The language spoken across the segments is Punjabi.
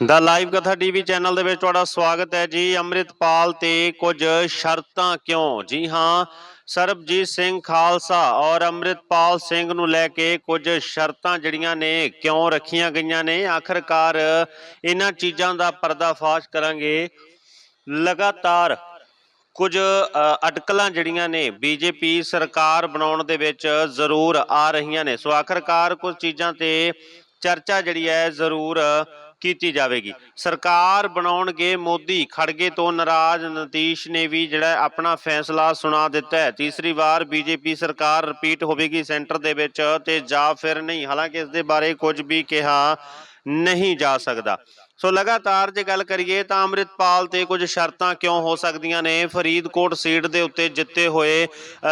ਦਾ ਲਾਈਵ ਕਥਾ ਟੀਵੀ ਚੈਨਲ ਦੇ ਵਿੱਚ ਤੁਹਾਡਾ ਸਵਾਗਤ ਹੈ ਜੀ। ਅੰਮ੍ਰਿਤਪਾਲ ਤੇ ਕੁਝ ਸ਼ਰਤਾਂ ਕਿਉਂ? ਜੀ ਹਾਂ, ਸਰਬਜੀਤ ਸਿੰਘ ਖਾਲਸਾ ਔਰ ਅੰਮ੍ਰਿਤਪਾਲ ਸਿੰਘ ਨੂੰ ਲੈ ਕੇ ਕੁਝ ਸ਼ਰਤਾਂ ਜਿਹੜੀਆਂ ਨੇ ਕਿਉਂ ਰੱਖੀਆਂ ਗਈਆਂ ਨੇ? ਆਖਰਕਾਰ ਇਹਨਾਂ ਚੀਜ਼ਾਂ ਦਾ ਪਰਦਾਫਾਸ਼ ਕਰਾਂਗੇ। ਲਗਾਤਾਰ ਕੁਝ ਅਟਕਲਾਂ ਜਿਹੜੀਆਂ ਨੇ ਬੀਜੇਪੀ ਸਰਕਾਰ ਬਣਾਉਣ ਦੇ ਵਿੱਚ ਜ਼ਰੂਰ ਆ ਰਹੀਆਂ ਨੇ। ਸੋ ਆਖਰਕਾਰ ਕੁਝ ਚੀਜ਼ਾਂ ਤੇ ਚਰਚਾ ਜਿਹੜੀ ਹੈ ਜ਼ਰੂਰ ਕੀਤੀ ਜਾਵੇਗੀ। ਸਰਕਾਰ ਬਣਾਉਣਗੇ ਮੋਦੀ। ਖੜਗੇ ਤੋਂ ਨਾਰਾਜ਼ ਨਤੀਸ਼ ਨੇ ਵੀ ਜਿਹੜਾ ਆਪਣਾ ਫੈਸਲਾ ਸੁਣਾ ਦਿੱਤਾ ਹੈ। ਤੀਸਰੀ ਵਾਰ ਬੀਜੇਪੀ ਸਰਕਾਰ ਰਿਪੀਟ ਹੋਵੇਗੀ ਸੈਂਟਰ ਦੇ ਵਿੱਚ ਤੇ ਜਾਂ ਫਿਰ ਨਹੀਂ। ਹਾਲਾਂਕਿ ਇਸ ਦੇ ਬਾਰੇ ਕੁਝ ਵੀ ਕਿਹਾ ਨਹੀਂ ਜਾ ਸਕਦਾ। ਸੋ ਲਗਾਤਾਰ ਜੇ ਗੱਲ ਕਰੀਏ ਤਾਂ ਅੰਮ੍ਰਿਤਪਾਲ ਤੇ ਕੁਝ ਸ਼ਰਤਾਂ ਕਿਉਂ ਹੋ ਸਕਦੀਆਂ ਨੇ? ਫਰੀਦਕੋਟ ਸੀਟ ਦੇ ਉੱਤੇ ਜਿੱਤੇ ਹੋਏ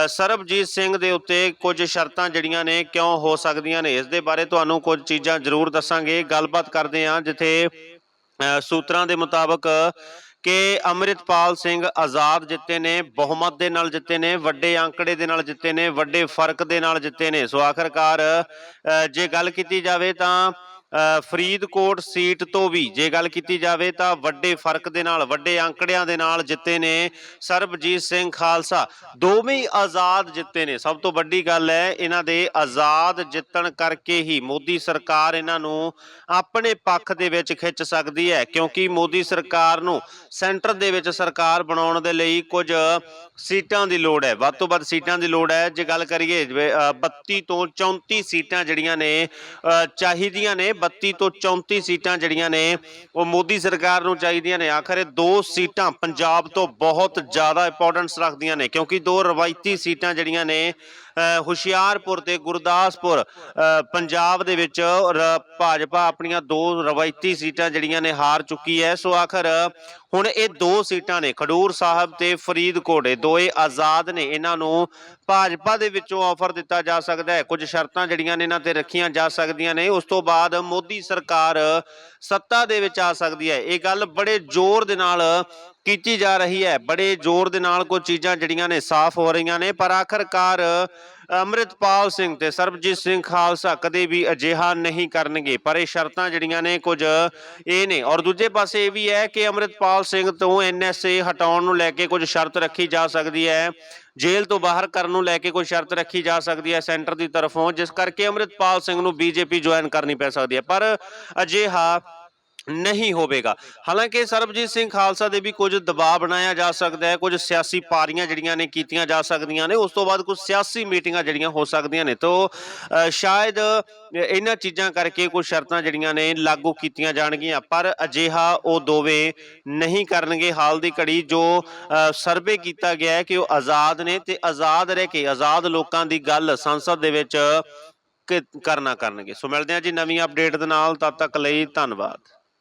ਸਰਬਜੀਤ ਸਿੰਘ ਦੇ ਉੱਤੇ ਕੁਝ ਸ਼ਰਤਾਂ ਜਿਹੜੀਆਂ ਨੇ ਕਿਉਂ ਹੋ ਸਕਦੀਆਂ ਨੇ? ਇਸ ਦੇ ਬਾਰੇ ਤੁਹਾਨੂੰ ਕੁਝ ਚੀਜ਼ਾਂ ਜ਼ਰੂਰ ਦੱਸਾਂਗੇ। ਗੱਲਬਾਤ ਕਰਦੇ ਹਾਂ ਜਿੱਥੇ ਸੂਤਰਾਂ ਦੇ ਮੁਤਾਬਕ ਕਿ ਅੰਮ੍ਰਿਤਪਾਲ ਸਿੰਘ ਆਜ਼ਾਦ ਜਿੱਤੇ ਨੇ, ਬਹੁਮਤ ਦੇ ਨਾਲ ਜਿੱਤੇ ਨੇ, ਵੱਡੇ ਅੰਕੜੇ ਦੇ ਨਾਲ ਜਿੱਤੇ ਨੇ, ਵੱਡੇ ਫ਼ਰਕ ਦੇ ਨਾਲ ਜਿੱਤੇ ਨੇ। ਸੋ ਆਖਰਕਾਰ ਜੇ ਗੱਲ ਕੀਤੀ ਜਾਵੇ ਤਾਂ ਫਰੀਦਕੋਟ ਸੀਟ ਤੋਂ ਵੀ ਜੇ ਗੱਲ ਕੀਤੀ ਜਾਵੇ ਤਾਂ ਵੱਡੇ ਫ਼ਰਕ ਦੇ ਨਾਲ ਵੱਡੇ ਅੰਕੜਿਆਂ ਦੇ ਨਾਲ ਜਿੱਤੇ ਨੇ ਸਰਬਜੀਤ ਸਿੰਘ ਖਾਲਸਾ। ਦੋਵੇਂ ਆਜ਼ਾਦ ਜਿੱਤੇ ਨੇ। ਸਭ ਤੋਂ ਵੱਡੀ ਗੱਲ ਹੈ ਇਹਨਾਂ ਦੇ ਆਜ਼ਾਦ ਜਿੱਤਣ ਕਰਕੇ ਹੀ ਮੋਦੀ ਸਰਕਾਰ ਇਹਨਾਂ ਨੂੰ ਆਪਣੇ ਪੱਖ ਦੇ ਵਿੱਚ ਖਿੱਚ ਸਕਦੀ ਹੈ ਕਿਉਂਕਿ ਮੋਦੀ ਸਰਕਾਰ ਨੂੰ ਸੈਂਟਰ ਦੇ ਵਿੱਚ ਸਰਕਾਰ ਬਣਾਉਣ ਦੇ ਲਈ ਕੁਝ ਸੀਟਾਂ ਦੀ ਲੋੜ ਹੈ। ਵੱਧ ਤੋਂ ਵੱਧ ਸੀਟਾਂ ਦੀ ਲੋੜ ਹੈ। ਜੇ ਗੱਲ ਕਰੀਏ ਜਿਵੇਂ, 32 ਤੋਂ 34 ਸੀਟਾਂ ਜਿਹੜੀਆਂ ਨੇ ਚਾਹੀਦੀਆਂ ਨੇ 32 ਤੋਂ 34 ਸੀਟਾਂ ਜਿਹੜੀਆਂ ਨੇ, ਉਹ ਮੋਦੀ ਸਰਕਾਰ ਨੂੰ ਚਾਹੀਦੀਆਂ ਨੇ। ਆਖਰ ਇਹ ਦੋ ਸੀਟਾਂ ਪੰਜਾਬ ਤੋਂ ਬਹੁਤ ਜ਼ਿਆਦਾ ਇੰਪੋਰਟੈਂਸ ਰੱਖਦੀਆਂ ਨੇ, ਕਿਉਂਕਿ ਦੋ ਰਵਾਇਤੀ ਸੀਟਾਂ ਜਿਹੜੀਆਂ ਨੇ ਹੁਸ਼ਿਆਰਪੁਰ ਤੇ ਗੁਰਦਾਸਪੁਰ ਪੰਜਾਬ ਦੇ ਵਿੱਚ ਭਾਜਪਾ ਆਪਣੀਆਂ ਦੋ ਰਵਾਇਤੀ ਸੀਟਾਂ ਜਿਹੜੀਆਂ ਨੇ ਹਾਰ ਚੁੱਕੀ ਹੈ। ਸੋ ਆਖਰ ਹੁਣ ਇਹ ਦੋ ਸੀਟਾਂ ਨੇ, ਖਡੂਰ ਸਾਹਿਬ ਤੇ ਫਰੀਦਕੋਟ, ਇਹ ਦੋਏ ਆਜ਼ਾਦ ਨੇ। ਇਹਨਾਂ ਨੂੰ ਭਾਜਪਾ ਦੇ ਵਿੱਚੋਂ ਆਫਰ ਦਿੱਤਾ ਜਾ ਸਕਦਾ ਹੈ। ਕੁਝ ਸ਼ਰਤਾਂ ਜਿਹੜੀਆਂ ਨੇ ਇਹਨਾਂ ਤੇ ਰੱਖੀਆਂ ਜਾ ਸਕਦੀਆਂ ਨੇ। ਉਸ ਤੋਂ ਬਾਅਦ ਮੋਦੀ ਸਰਕਾਰ ਸੱਤਾ ਦੇ ਵਿੱਚ ਆ ਸਕਦੀ ਹੈ। ਇਹ ਗੱਲ ਬੜੇ ਜ਼ੋਰ ਦੇ ਨਾਲ ਕੀਤੀ ਜਾ ਰਹੀ ਹੈ। ਬੜੇ ਜ਼ੋਰ ਦੇ ਨਾਲ ਕੁਝ ਚੀਜ਼ਾਂ ਜਿਹੜੀਆਂ ਨੇ ਸਾਫ਼ ਹੋ ਰਹੀਆਂ ਨੇ, ਪਰ ਆਖਰਕਾਰ, ਅੰਮ੍ਰਿਤਪਾਲ ਸਿੰਘ ਤੇ ਸਰਬਜੀਤ ਸਿੰਘ ਖਾਲਸਾ ਕਦੇ ਵੀ ਅਜਿਹਾ ਨਹੀਂ ਕਰਨਗੇ। ਪਰ ਇਹ ਸ਼ਰਤਾਂ ਜਿਹੜੀਆਂ ਨੇ ਕੁਝ ਇਹ ਨੇ। ਔਰ ਦੂਜੇ ਪਾਸੇ ਇਹ ਵੀ ਹੈ ਕਿ ਅੰਮ੍ਰਿਤਪਾਲ ਸਿੰਘ ਤੋਂ ਐਨਐਸਏ ਹਟਾਉਣ ਨੂੰ ਲੈ ਕੇ ਕੁਝ ਸ਼ਰਤ ਰੱਖੀ ਜਾ ਸਕਦੀ ਹੈ। ਜੇਲ੍ਹ ਤੋਂ ਬਾਹਰ ਕਰਨ ਨੂੰ ਲੈ ਕੇ ਕੋਈ ਸ਼ਰਤ ਰੱਖੀ ਜਾ ਸਕਦੀ ਹੈ ਸੈਂਟਰ ਦੀ ਤਰਫੋਂ, ਜਿਸ ਕਰਕੇ ਅੰਮ੍ਰਿਤਪਾਲ ਸਿੰਘ ਨੂੰ ਬੀਜੇਪੀ ਜੁਆਇਨ ਕਰਨੀ ਪੈ ਸਕਦੀ ਹੈ। ਪਰ ਅਜਿਹਾ ਨਹੀਂ ਹੋਵੇਗਾ। ਹਾਲਾਂਕਿ ਸਰਬਜੀਤ ਸਿੰਘ ਖਾਲਸਾ ਦੇ ਵੀ ਕੁਝ ਦਬਾਅ ਬਣਾਇਆ ਜਾ ਸਕਦਾ ਹੈ, ਕੁਝ ਸਿਆਸੀ ਪਾਰੀਆਂ ਜਿਹੜੀਆਂ ਨੇ ਕੀਤੀਆਂ ਜਾ ਸਕਦੀਆਂ ਨੇ, ਉਸ ਤੋਂ ਬਾਅਦ ਕੁਝ ਸਿਆਸੀ ਮੀਟਿੰਗਾਂ ਜਿਹੜੀਆਂ ਹੋ ਸਕਦੀਆਂ ਨੇ। ਤੋਂ ਸ਼ਾਇਦ ਇਹਨਾਂ ਚੀਜ਼ਾਂ ਕਰਕੇ ਕੁਝ ਸ਼ਰਤਾਂ ਜਿਹੜੀਆਂ ਨੇ ਲਾਗੂ ਕੀਤੀਆਂ ਜਾਣਗੀਆਂ, ਪਰ ਅਜਿਹਾ ਉਹ ਦੋਵੇਂ ਨਹੀਂ ਕਰਨਗੇ। ਹਾਲ ਦੀ ਘੜੀ ਜੋ ਸਰਵੇ ਕੀਤਾ ਗਿਆ ਹੈ ਕਿ ਉਹ ਆਜ਼ਾਦ ਨੇ ਤੇ ਆਜ਼ਾਦ ਰਹਿ ਕੇ ਆਜ਼ਾਦ ਲੋਕਾਂ ਦੀ ਗੱਲ ਸੰਸਦ ਦੇ ਵਿੱਚ ਕ- ਕਰਨਾ ਕਰਨਗੇ। ਸੋ ਮਿਲਦੇ ਹਾਂ ਜੀ ਨਵੀਂ ਅਪਡੇਟ ਦੇ ਨਾਲ, ਤਦ ਤੱਕ ਲਈ ਧੰਨਵਾਦ।